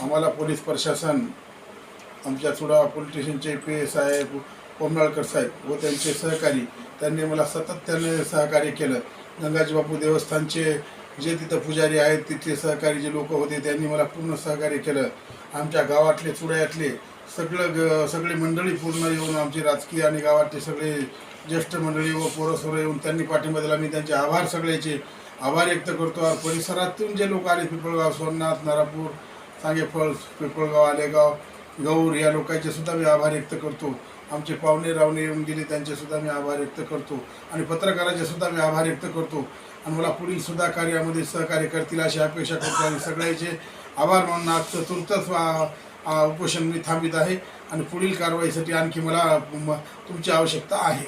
आम्हाला पोलीस प्रशासन आमच्या चुडा पोलीस स्टेशनचे पी ए साहेब कोमनाळकर साहेब व त्यांचे सहकारी त्यांनी मला सतत त्याने सहकार्य केलं. गंगाजी बापू देवस्थानचे जे तिथं पुजारी आहेत तिथले सहकारी जे लोक होते त्यांनी मला पूर्ण सहकार्य केलं. आमच्या गावातले चुड्यातले सगळं ग सगळी मंडळी पूर्ण येऊन आमची राजकीय आणि गावातले सगळे ज्येष्ठ मंडळी व पोरसोरं येऊन त्यांनी पाठिंबा दिला. मी त्यांचे आभार सगळ्याचे आभार व्यक्त करतो. परिसरातून जे लोक आले पिपळगाव सोमनाथ नारापूर सांगेफळ पिपळगाव आलेगाव गौर या लोकांचे सुद्धा मी आभार व्यक्त करतो. आमचे पाहुणे रावणे येऊन गेले त्यांचे सुद्धा मी आभार व्यक्त करतो. आणि पत्रकाराचे सुद्धा मी आभार व्यक्त करतो. आणि मला पुढील सुद्धा कार्यामध्ये सहकार्य करतील अशी अपेक्षा करतो आणि सगळ्याचे आभार मानून आज चतुर्थच उपोषण मी थांबित आहे. आणि पुढील कारवाईसाठी आणखी मला तुमची आवश्यकता आहे.